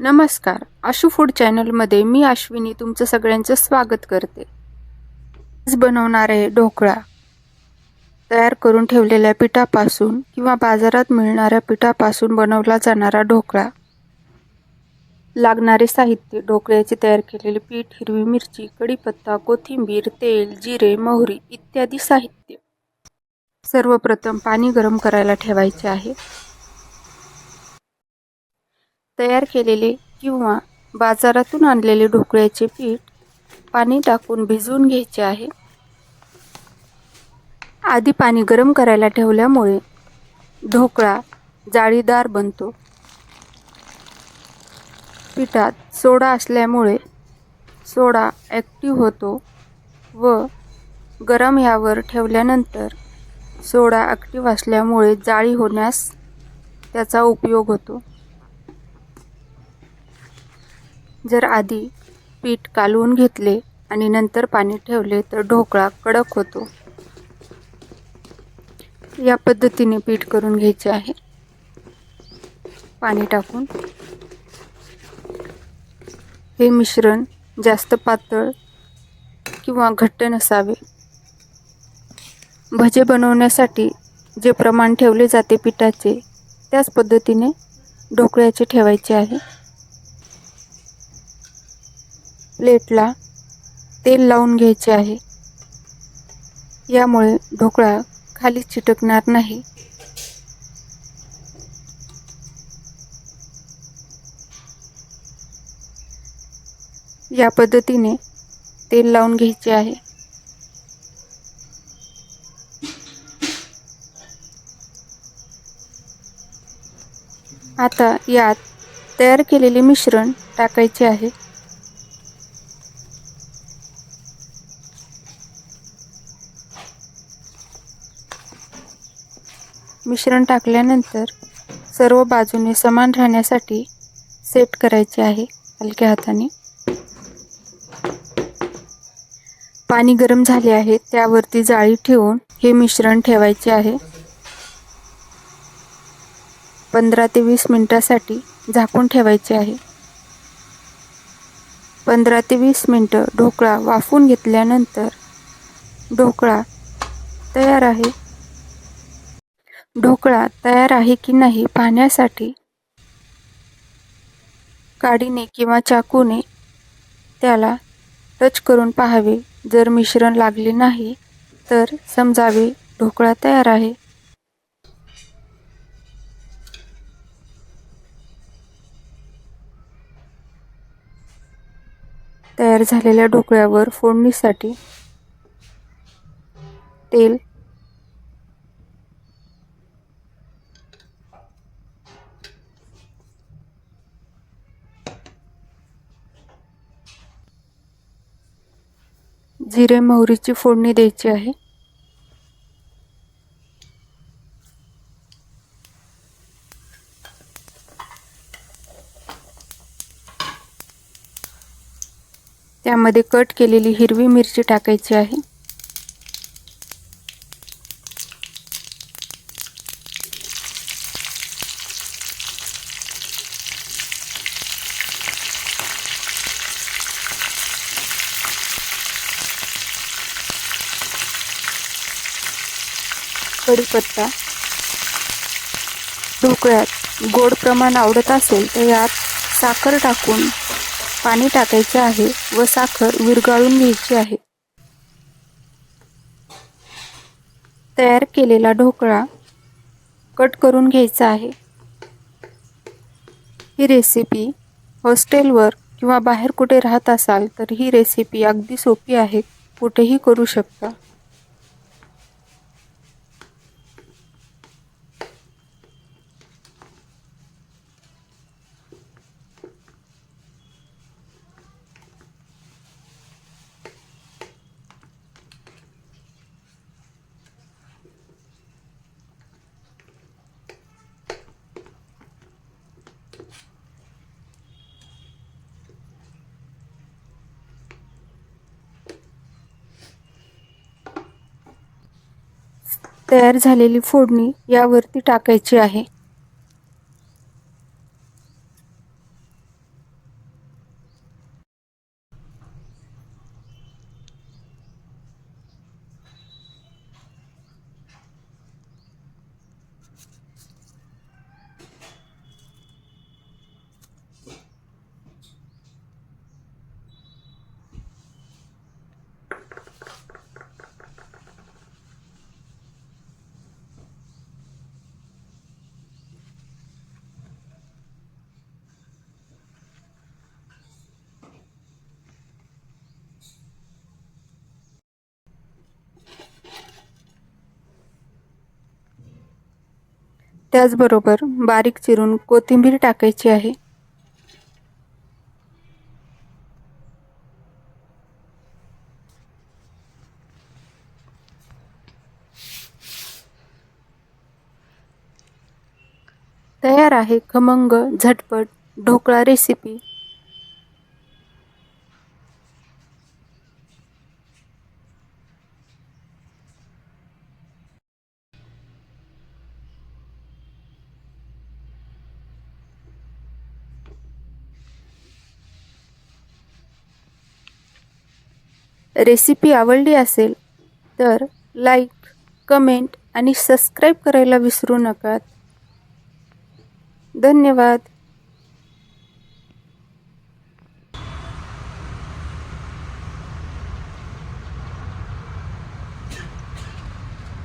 नमस्कार. आशू फूड चॅनलमध्ये मी अश्विनी तुमचं सगळ्यांचं स्वागत करते. आज बनवणार आहे ढोकळा. तयार करून ठेवलेल्या पिठापासून किंवा बाजारात मिळणाऱ्या पिठापासून बनवला जाणारा ढोकळा. लागणारे साहित्य ढोकळ्याचे तयार केलेले पीठ हिरवी मिरची कढीपत्ता कोथिंबीर तेल जिरे मोहरी इत्यादी साहित्य. सर्वप्रथम पाणी गरम करायला ठेवायचे आहे. तयार केलेले किंवा बाजारातून आणलेले ढोकळ्याचे पीठ पाणी टाकून भिजवून घ्यायचे आहे. आधी पाणी गरम करायला ठेवल्यामुळे ढोकळा जाळीदार बनतो. पिठात सोडा असल्यामुळे सोडा ॲक्टिव्ह होतो व गरम ह्यावर ठेवल्यानंतर सोडा ॲक्टिव्ह असल्यामुळे जाळी होण्यास त्याचा उपयोग होतो. जर आधी पीठ कालवून घेतले आणि नंतर पाणी ठेवले तर ढोकळा कडक होतो. या पद्धतीने पीठ करून घ्यायचे आहे. पाणी टाकून. हे मिश्रण जास्त पातळ किंवा घट्ट नसावे. भजे बनवण्यासाठी जे प्रमाण ठेवले जाते पिठाचे त्याच पद्धतीने ढोकळ्याचे ठेवायचे आहे. प्लेटला तेल लावून घ्यायचे आहे. यामुळे ढोकळा खाली चिटकणार नाही. या पद्धतीने तेल लावून घ्यायचे आहे. आता यात तयार केलेले मिश्रण टाकायचे आहे. मिश्रण टाकल्यानंतर सर्व बाजूने समान राहण्यासाठी सेट करायचे आहे हलक्या हाताने. पाणी गरम झाले आहे त्यावरती जाळी ठेवून हे मिश्रण ठेवायचे आहे. पंधरा ते वीस मिनटासाठी झाकून ठेवायचे आहे. पंधरा ते वीस मिनटं ढोकळा वाफून घेतल्यानंतर ढोकळा तयार आहे. ढोकळा तयार आहे की नाही पाहण्यासाठी काडीने किंवा चाकूने त्याला टच करून पाहावे. जर मिश्रण लागले नाही तर समजावे ढोकळा तयार आहे. तयार झालेल्या ढोकळ्यावर फोडणीसाठी तेल जिरे मोहरीची फोडणी द्यायची आहे. त्यामध्ये कट केलेली हिरवी मिरची टाकायची आहे. कढीपत्ता ढोकळ्यात गोड प्रमाण आवडत असेल तर यात साखर टाकून पाणी टाकायचे आहे व साखर विरघळून घ्यायची आहे. तयार केलेला ढोकळा कट करून घ्यायचा आहे. ही रेसिपी हॉस्टेलवर किंवा बाहेर कुठे राहत असाल तर ही रेसिपी अगदी सोपी आहे. कुठेही करू शकता. तयार झालेली फोडणी यावरती टाकायची आहे. त्याचबरोबर बारीक चिरून कोथिंबीर टाकायची आहे. तयार आहे खमंग झटपट ढोकळा रेसिपी रेसिपी आवडली असेल तर लाईक कमेंट आणि सबस्क्राईब करायला विसरू नका. धन्यवाद.